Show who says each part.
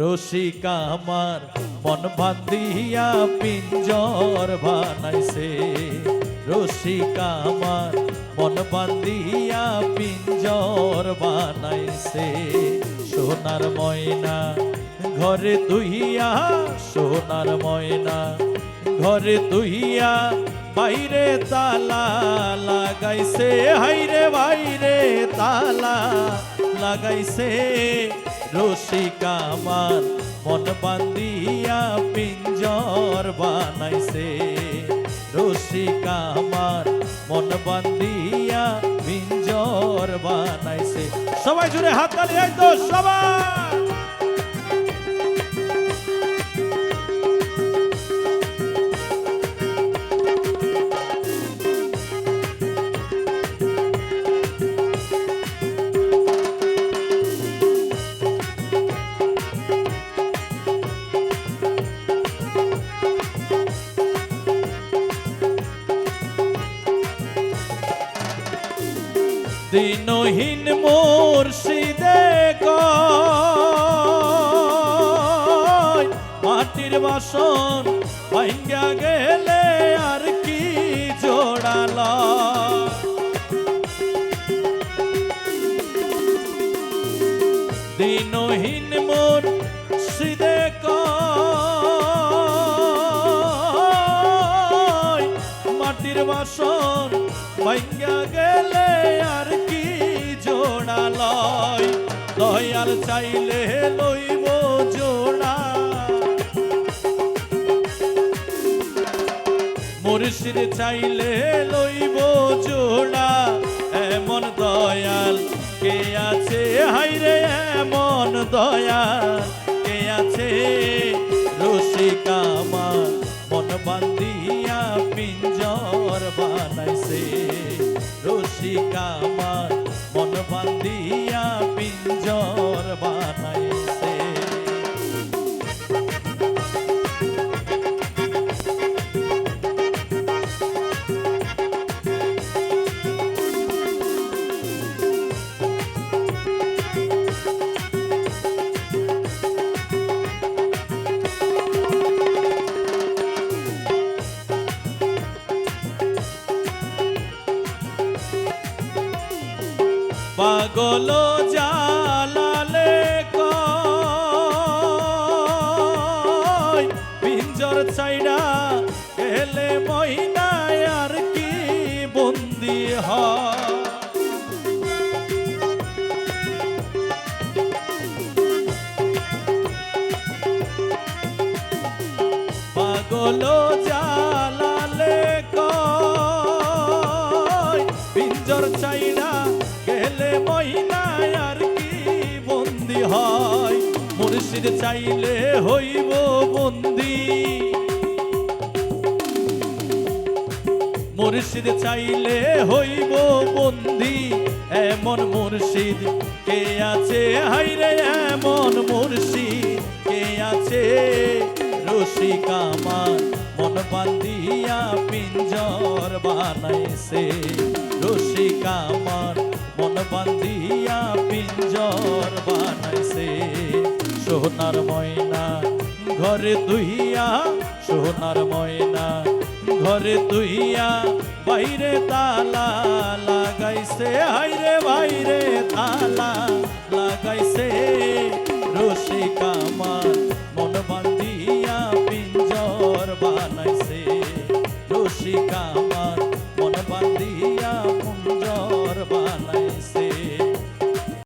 Speaker 1: রসিকা আমার, মন বান্ধিয়া পিঞ্জর বানাইছে। রসিকা আমার, মন বান্ধিয়া পিঞ্জর বানাইছে। সোনার ময়না ঘরে তুহিয়া সোনার ময়না ঘরে তুহিয়া বাইরে তালা লাগাইছে। হাইরে বাইরে তালা লাগাইছে। রসিকা আমার, মন বান্দিয়া পিঞ্জর বানাইছে। রসিকা আমার, মন বান্দিয়া পিঞ্জর বানাইছে। সবাই জুড়ে হাত তালি তো সবাই! দিনহীন মুর্শিদে মাটির বাসন ভাঙ্গা গেলে আর কি জোড়ালা দিনহীন মোর সিদে কয়, মাটির বাসন ভাঙ্গা গেলে দয়াল চাইলে লইব জোড়া। মুর্শিদ চাইলে লইব জোড়া। এমন দয়াল কে আছে? হাইরে এমন দয়াল কে আছে? রসিকা আমার মন বান্দিয়া পিঞ্জর বানাইছে। রসিকা আমার মন বান্দিয়া পাগল জালালে পিঞ্জর চাইডা এলে মহিনায় আর কি বন্দি হয়। পাগল জালালে পিঞ্জর চাইনা গেলে মহিনায় আর কি বন্দি হয়? মুর্শিদ চাইলে হইব বন্দি। মুর্শিদ চাইলে হইব বন্দি। এমন মুর্শিদ কে আছে? হাইরে এমন মুর্শিদ কে আছে? রসিকা আমার মন বান্দিয়া পিঞ্জর বানাইছে। রসিকা আমার জর বানাইছে। সোনার ময়না ঘরে তুইয়া সোনার ময়না ঘরে তুইয়া বাইরে তালা লাগাইছে। হাইরে বাইরে তালা লাগাইছে। রসিকা আমার মন বান্ধিয়া পিঞ্জর বানাইছে। রসিকা আমার